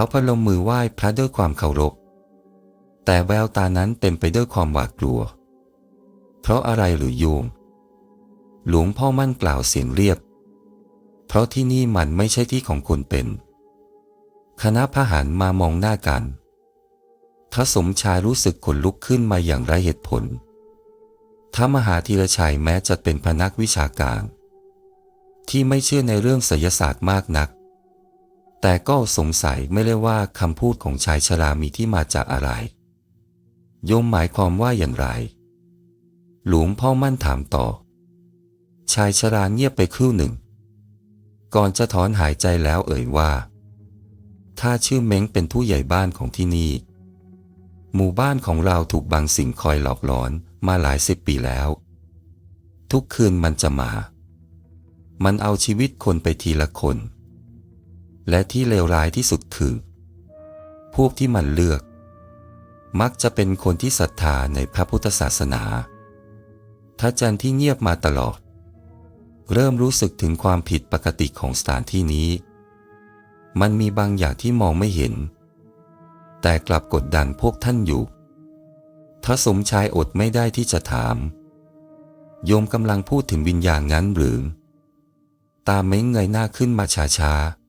เขาพนมมือไหว้พระด้วยความเคารพ แต่แววตานั้นเต็มไปด้วยความหวาดกลัว เพราะอะไรหรือโยม หลวงพ่อมั่นกล่าวเสียงเรียบ เพราะที่นี่มันไม่ใช่ที่ของคนเป็น คณะพหารมามองหน้ากันทสมชายรู้สึกขนลุกขึ้นมาอย่างไรเหตุผลท้ามหาธีรชัยแม้จะเป็นพนักวิชาการ ที่ไม่เชื่อในเรื่องไสยศาสตร์มากนัก แต่ก็สงสัยไม่ได้ว่าคำพูดของชายชรามีที่มาจากอะไร โยมหมายความว่าอย่างไร หลวงพ่อมั่นถามต่อ ชายชราเงียบไปครู่หนึ่ง ก่อนจะถอนหายใจแล้วเอ่ยว่า ถ้าชื่อเม้งเป็นผู้ใหญ่บ้านของที่นี่ หมู่บ้านของเราถูกบางสิ่งคอยหลอกหลอนมาหลายสิบปีแล้ว ทุกคืนมันจะมา มันเอาชีวิตคนไปทีละคน และที่เลวร้ายที่สุดคือ พวกที่มันเลือก มักจะเป็นคนที่ศรัทธาในพระพุทธศาสนาท่าจันที่เงียบมาตลอด เริ่มรู้สึกถึงความผิดปกติของสถานที่นี้ มันมีบางอย่างที่มองไม่เห็น แต่กลับกดดันพวกท่านอยู่ถ้าสมชายอดไม่ได้ที่จะถาม โยมกำลังพูดถึงวิญญาณงั้นหรือ ตาเม้งเงยหน้าขึ้นมาช้าๆ